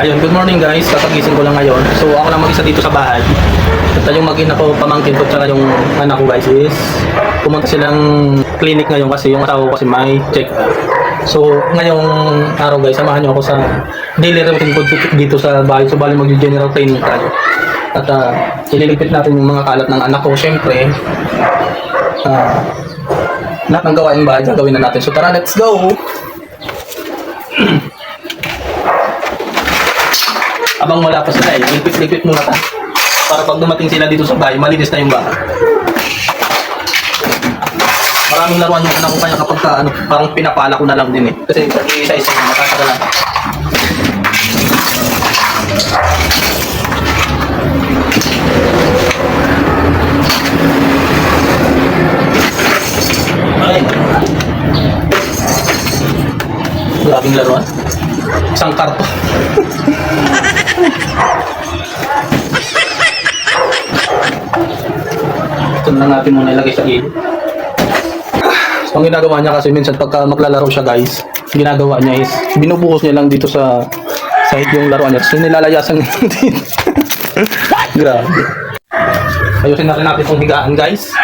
Ayun, good morning guys. Kakagising ko lang ngayon. So ako lang mag-isa dito sa bahay. At yung mag-ina ko, pamangkin ko, tsaka yung anak ko guys is pumunta silang clinic ngayon kasi yung asawa ko kasi may check up. So ngayong araw guys, samahan niyo ako sa daily routine ko dito sa bahay. So bali mag-general training tayo. At uh, ililigpit natin yung mga kalat ng anak ko. Siyempre, ah lahat ng gawain bahay gagawin na natin. So tara, let's go! Abang wala pa sila eh, lipit-lipit muna ta. Para pag dumating sila dito sa bahay, malinis na yung bahay. Maraming laruan yung anak kaya kapag ka, ano, parang pinapala ko na lang din eh. Kasi isa-isa yung makakagalan. Ay. Grabing laruan. Isang karto. Ito na natin muna ilagay sa gilid. So, ang ginagawa niya kasi minsan pagka maglalaro siya guys, ginagawa niya is binubuhos niya lang dito sa side yung laruan niya. So nilalayasan niya dito. Grabe. Ayusin na rin natin itong higaan guys.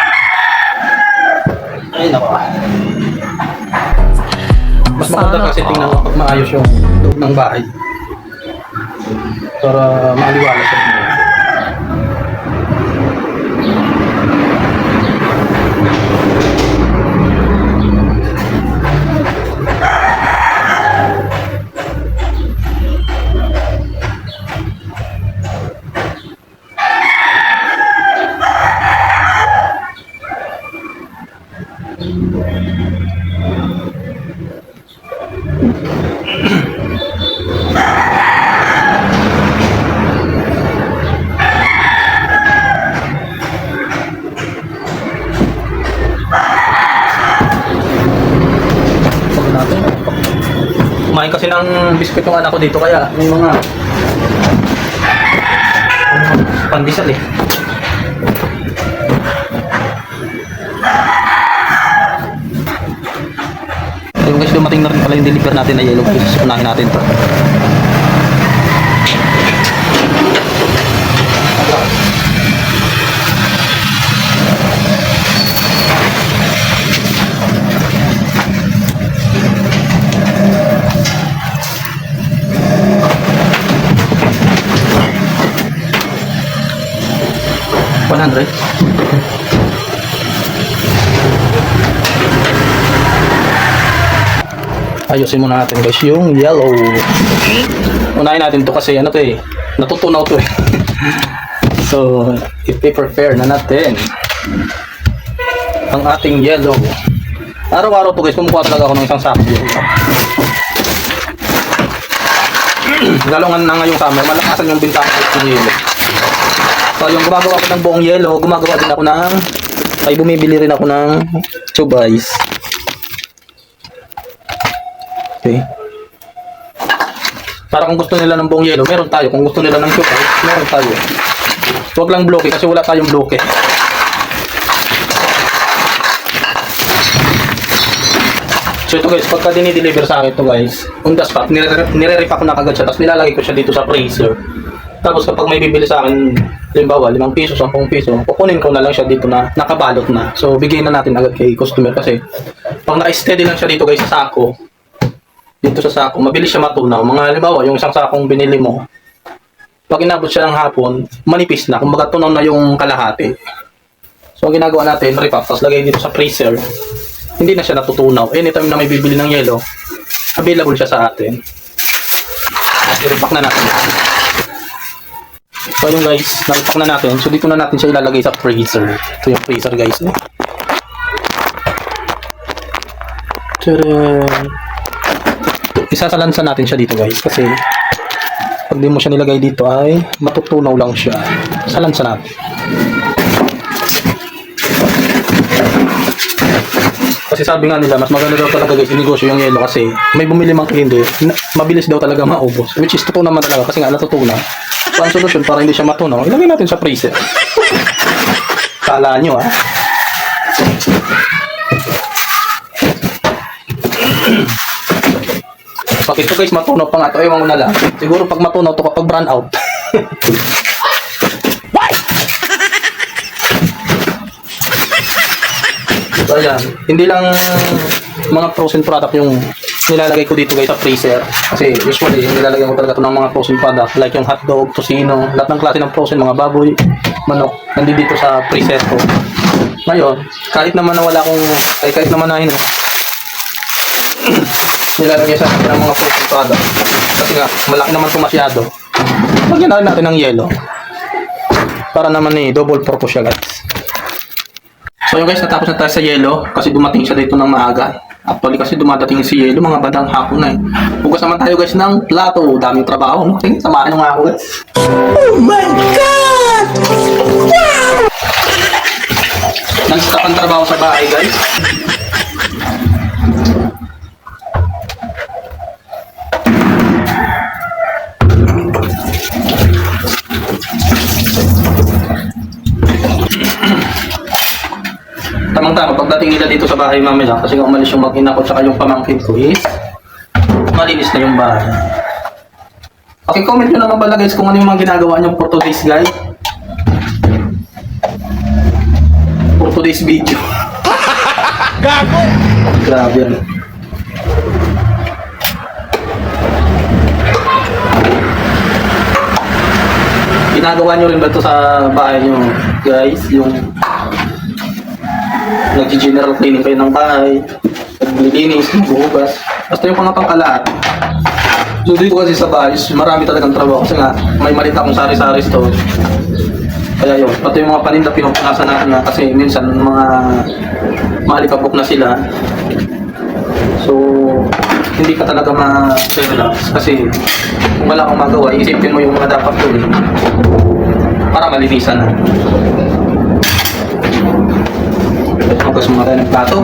Ay nako. Mas maganda kasi tingnan mo pag maayos yung loob ng bahay. Para maaliwala Kumain kasi ng biskwit yung anak ko dito kaya may mga pandesal eh. Ayun guys, dumating na rin pala yung deliver natin na yellow case. Unahin natin to. One hundred. Ayusin muna natin guys yung yellow. Unahin natin to kasi ano to eh. Natutunaw to eh. so, i-prepare na natin ang ating yellow. Araw-araw to guys, kumukuha talaga ako ng isang sako. Lalo nga na ngayong summer, malakasan yung bintana ng yellow. So, yung gumagawa ko ng buong yellow, gumagawa din ako ng ay bumibili rin ako ng chubays. Okay. Para kung gusto nila ng buong yellow, meron tayo. Kung gusto nila ng chubay, meron tayo. Huwag lang bloke kasi wala tayong bloke. So ito guys, pagka dinideliver sa akin ito guys, on the spot, nire- nire-repack ko na kagad siya, tapos nilalagay ko siya dito sa freezer. Tapos kapag may bibili sa akin, halimbawa, 5 piso, 10 piso, kukunin ko na lang siya dito na nakabalot na. So bigay na natin agad kay customer kasi pag naka-steady lang siya dito guys sa sako, dito sa sako, mabilis siya matunaw. Mga halimbawa, yung isang sakong binili mo, pag inabot siya ng hapon, manipis na, kumbaga tunaw na yung kalahati. So ang ginagawa natin, repack, tapos lagay dito sa freezer. Hindi na siya natutunaw. Anytime na may bibili ng yelo, available siya sa atin. I-repack na natin. So yung guys, na-repack na natin. So dito na natin siya ilalagay sa freezer. Ito yung freezer guys. Eh. Tadaan! Isasalansan natin siya dito guys kasi pag di mo siya nilagay dito ay matutunaw lang siya. Salansan natin. Kasi sabi nga nila, mas maganda daw talaga guys, negosyo yung yelo kasi may bumili mang na- mabilis daw talaga maubos. Which is totoo naman talaga kasi nga natutunan. So ang solusyon para hindi siya matunaw, ilagay natin sa freezer. Kala nyo ah. Pag ito guys, matunaw pa nga ito. Ewan ko na lang. Siguro pag matunaw to kapag brand out. So, ayan. Hindi lang mga frozen product yung nilalagay ko dito guys sa freezer. Kasi usually, nilalagay ko talaga ito ng mga frozen product. Like yung hotdog, tocino, lahat ng klase ng frozen, mga baboy, manok. Nandito dito sa freezer ko. Ngayon, kahit naman na wala akong, ay kahit naman na yun, nilalagay sa akin ng mga frozen product. Kasi nga, malaki naman ito masyado. Lagyan natin ng yelo. Para naman eh, double purpose siya guys. So yun guys, natapos na tayo sa yelo kasi dumating siya dito ng maaga. Actually kasi dumadating si yelo mga bandang hapon na eh. Hugas naman tayo guys ng plato. Daming trabaho. No? Sige, samahan nyo nga ako guys. Oh my God! Non-stop ang trabaho sa bahay guys. Tamang-tama, pagdating nila dito sa bahay mamaya, kasi nga umalis yung mag-ina ko tsaka yung pamangkin ko is, malinis na yung bahay. Okay, comment nyo naman pala guys kung ano yung mga ginagawa nyo for today's guys. For today's video. Gago! Grabe yan. Ginagawa nyo rin ba ito sa bahay nyo, guys? Yung nag-general cleaning kayo ng bahay, naglilinis, buhugas, basta yung mga pangkalaan. So dito kasi sa bahay, marami talagang trabaho kasi nga may maliit akong sari-sari store. Kaya yun, pati yung mga paninda pinupunasan natin nga kasi minsan mga malikabok na sila. So, hindi ka talaga ma-relax kasi kung wala kang magawa, isipin mo yung mga dapat gawin para malinisan na. Hugas mo tayo ng plato.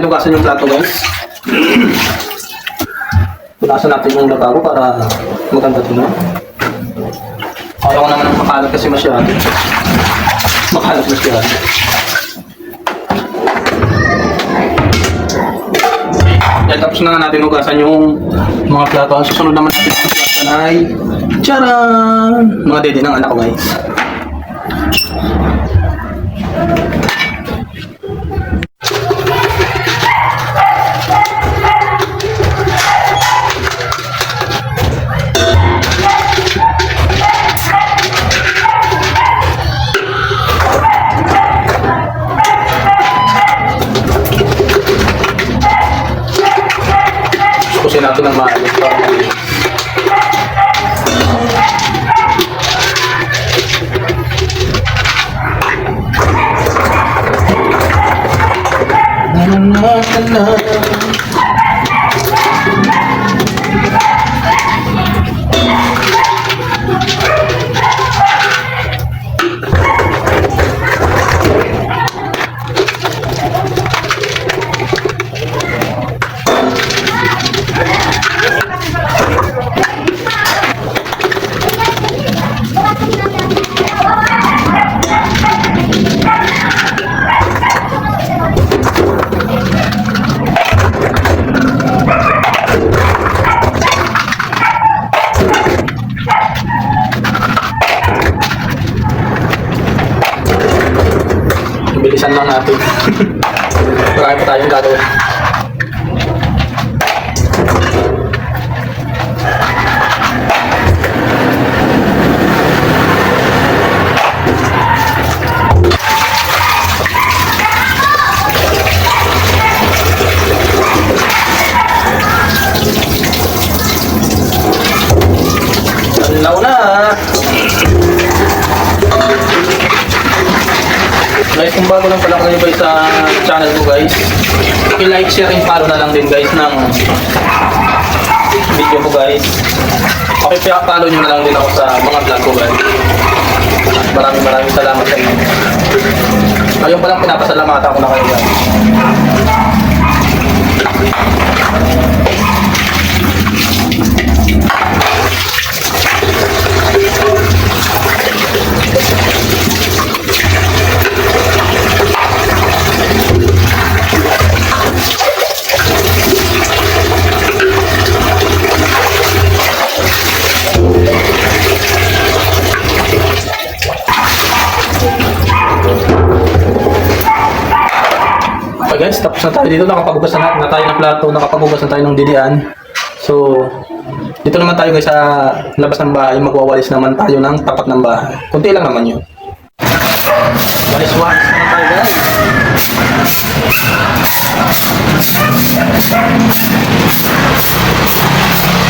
Natin hugasan yung plato guys. Punasan natin yung lababo para maganda tingnan. Ayaw ko naman ng makalat kasi masyado. Makalat masyado. Yan, tapos na nga natin hugasan yung mga plato. Ang susunod naman natin hugasan ay Charan! Mga dede ng anak ko guys. Natin ng maayos. Bilisan lang natin. Marami pa tayong gagawin. Kung bago lang pala kayo guys sa channel ko guys, i-like, share, and follow na lang din guys ng video ko guys. Pakipia-follow nyo na lang din ako sa mga vlog ko guys. Maraming maraming salamat sa inyo. Ayun palang pinapasalamatan ko na kayo guys. Guys, tapos na tayo dito. Nakapagubas na, na tayo ng plato, nakapagubas na tayo ng didian. So, dito naman tayo guys sa labas ng bahay. Magwawalis naman tayo ng tapat ng bahay. Kunti lang naman yun. Walis-walis naman tayo guys. Kung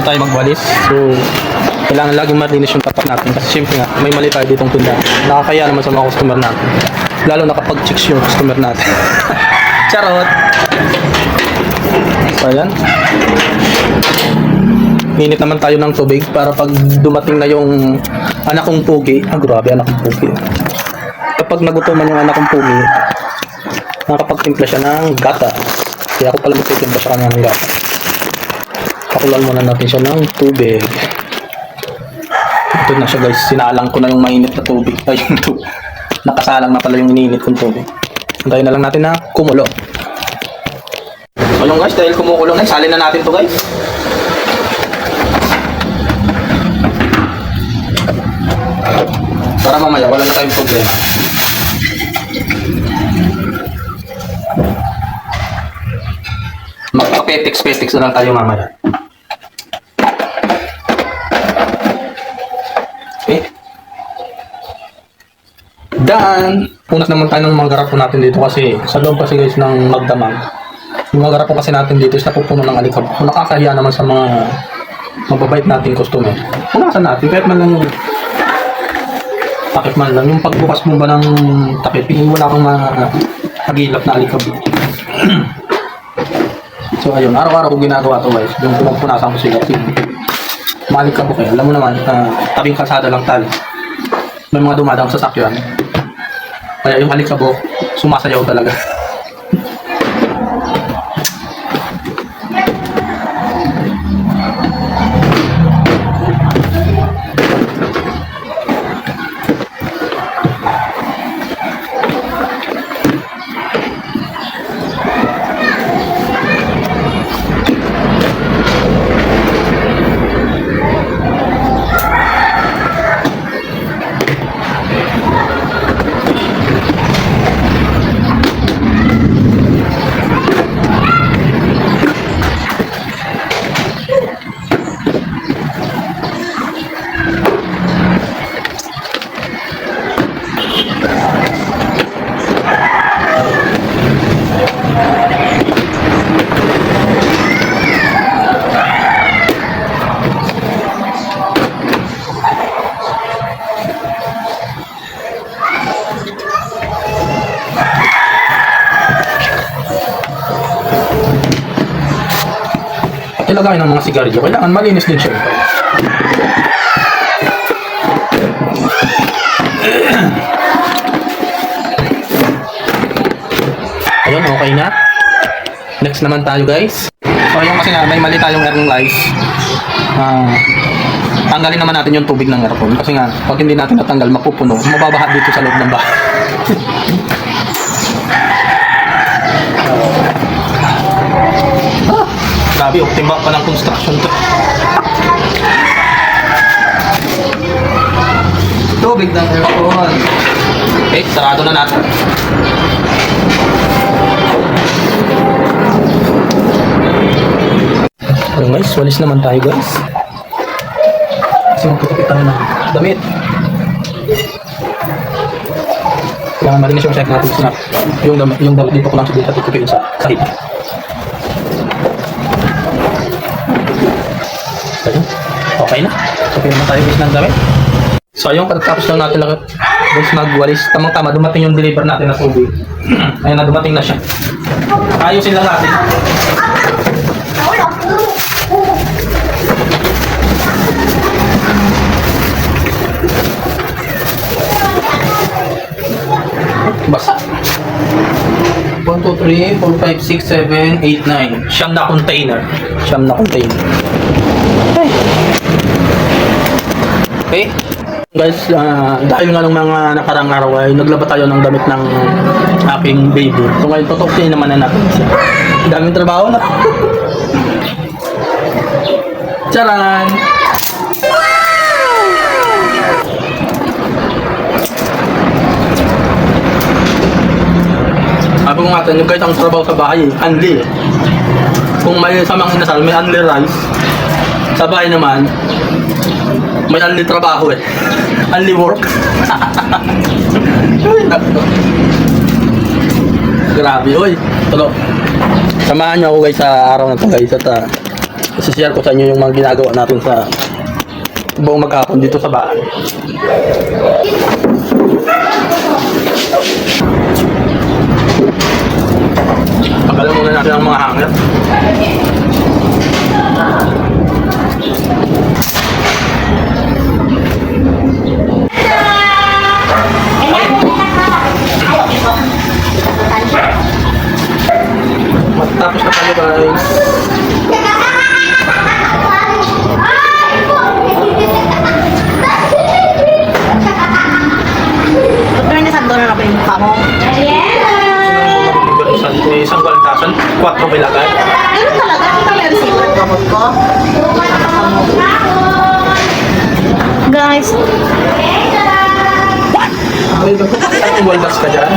na tayo magwalis. So, kailangan laging malinis yung tapat natin. Kasi syempre nga, may mali tayo ditong tindahan. Nakakaya naman sa mga customer natin. Lalo na kapag chicks yung customer natin. Charot! So, ayan. Minit naman tayo ng tubig para pag dumating na yung anak kong pugi. Ah, grabe, anak kong pugi. Kapag nagutuman yung anak kong pugi, nakapagtimpla siya ng gata. Kaya ako pala magtitimpla sa kanya ng gata. Pakulan muna natin siya ng tubig. Ito na siya guys, sinalang ko na yung mainit na tubig. Ay, yung nakasalang na pala yung iniinit kong tubig. Antayin na lang natin na kumulo. Ayun guys, dahil kumukulo na, salin na natin to guys. Para mamaya, wala na tayong problema. Magpa-petix-petix na lang tayo mamaya. Dan, punas naman tayo ng mga garapo natin dito kasi sa loob kasi guys ng magdamag. Yung mga garapo kasi natin dito is napupuno ng alikab. Kung nakakahiya naman sa mga mababait nating customer. Punasan natin kahit man lang takip man lang. Yung pagbukas mo ba ng takip, yung wala kang mahagilap na alikab. so ayun, araw-araw ko ginagawa to guys. Yung pumpunasan ko sila. Malikab ko kayo. Alam mo naman, uh, tabing kalsada lang tayo. May mga dumadang sa sakyan. Kaya yung alikabok, sumasayaw talaga. Ilagay ng mga sigarilyo, kailangan malinis din siya. Ayun, okay na. Next naman tayo guys. So yung kasi nga, may mali tayong air ng lice. Ah, tanggalin naman natin yung tubig ng aircon. Kasi nga, pag hindi natin natanggal, mapupuno. Mababaha dito sa loob ng bahay. grabe, timba pa ng construction to. Tubig ng aircon. Okay, sarado na natin. Ayun guys, walis naman tayo guys. Kasi magtutupit tayo ng damit. Kailangan marinis yung set natin sa yung damit, yung damit dito ko lang sa tutupin sa sahig. Okay na. Tutupin naman tayo guys ng damit. So ayun, pagkatapos lang natin lang guys magwalis, tamang-tama dumating yung deliver natin na tubig. Ayun na, dumating na siya. Ayusin lang natin. Basa. 1, 2, 3, 4, 5, 6, 7, 8, 9. Siyam na container. Siyam na container. Okay. Guys, ah, dahil nga ng mga nakarang araw ay naglaba tayo ng damit ng aking baby. So ngayon, tutukin naman na natin siya. Daming trabaho na. Charan! Sabi ko nga tayo, kahit ang trabaho sa bahay, eh. Kung may sa mga inasal, may unli rice. Sa bahay naman, may unli trabaho eh. Unli work. Grabe, oy. Tulo. Samahan niyo ako guys sa araw na to guys at uh, share ko sa inyo yung mga ginagawa natin sa buong maghapon dito sa bahay. Guys, Ay, Ang waldas ka dyan.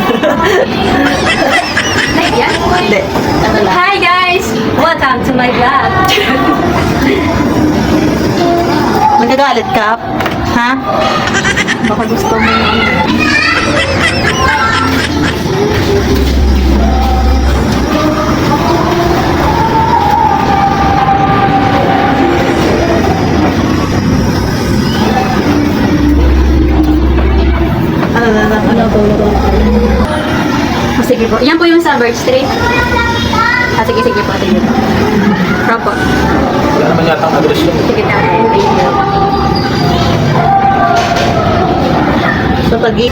Hi guys! Welcome to my vlog. Magagalit ka? Ha? Baka gusto mo Ano na na? Ba? Oh, sige po. Yan po yung sa Birch Street. Ah, sige, sige po. Sige po. Propo. Wala naman yata ang address yun. Sige na. Thank you. Sa pagi.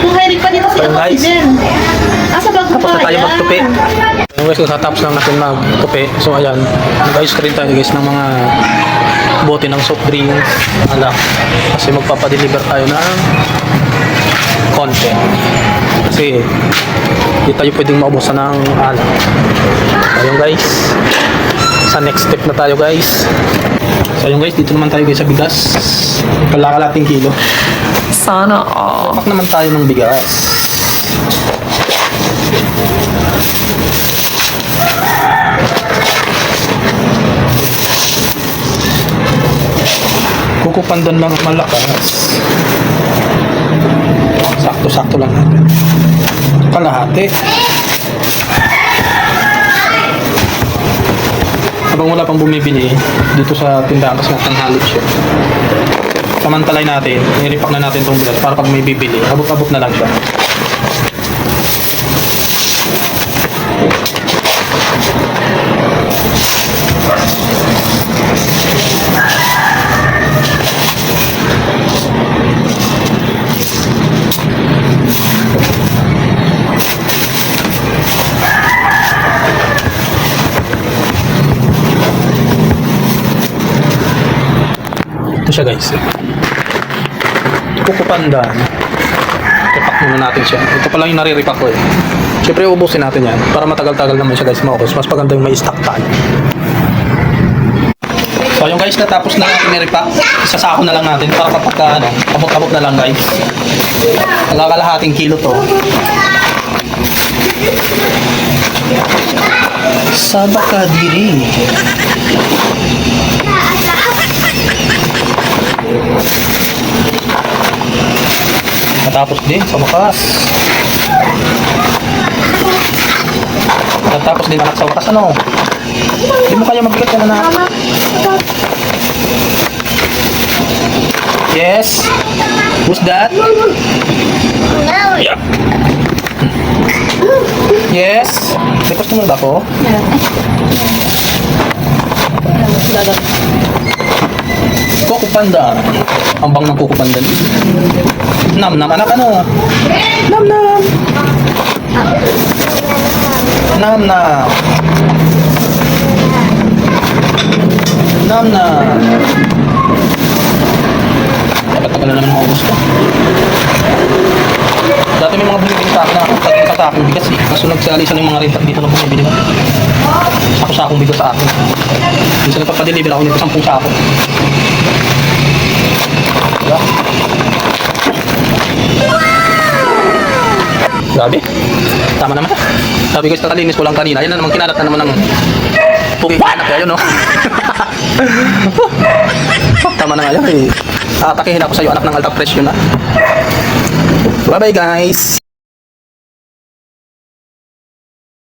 Kung hiring pa dito si Ayun, Ako si guys. Ben. Asa ba Tapos na tayo magtupi. Yung guys, katapos lang natin magtupi. So ayan, guys rin tayo guys ng mga bote ng soft drinks. Alak. Kasi magpapadeliver tayo ng konti. Kasi hindi tayo pwedeng maubusan ng alak. Ayun guys. Sa next step na tayo guys. So ayun guys, dito naman tayo guys sa bigas. Kalakalating kilo. Sana all. Papak naman tayo ng bigas. Kukupandan lang ang malakas. Sakto-sakto lang natin. Kalahati. Habang wala pang bumibili dito sa tindahan kasi tanghali siya samantalay natin, i-repack na natin itong bigas para pag may bibili, abot-abot na lang siya. Siya guys. Kukupanda. Repack muna natin siya. Ito pala yung nare-repack ko eh. Siyempre ubusin natin yan para matagal-tagal naman siya guys maubos. Mas maganda yung may stock tayo. So yung guys natapos na natin i-repack. Isasako na lang natin para kapag ka, ano, abot-abot na lang guys. Nagkakalahating kilo to. Sabaka diri. Natapos din sa wakas. Natapos din anak sa wakas ano. Hindi mo kaya mabigat yan anak. Yes. Who's that? Yeah. Yes. May customer ba ako? Coco. Ang bang ng. Nam nam anak ano? Nam nam. Nam nam. Nam nam. Dapat na naman maubos ko. Dati may mga sa akin na taging sa sakong bigas eh. Kaso nagsalisan yung mga rentak dito na bumibili ko. Ako sakong bigas sa akin. Minsan nagpapadeliver ako nito 10 sako. Diba? Grabe. Tama naman. Sabi ko, kakalinis ko lang kanina. Yan na naman, kinalat na naman ng pugi ka anak yun, no? Tama na nga yan, eh. Atakihin ako sa'yo, anak ng alta presyo na. Bye-bye, guys.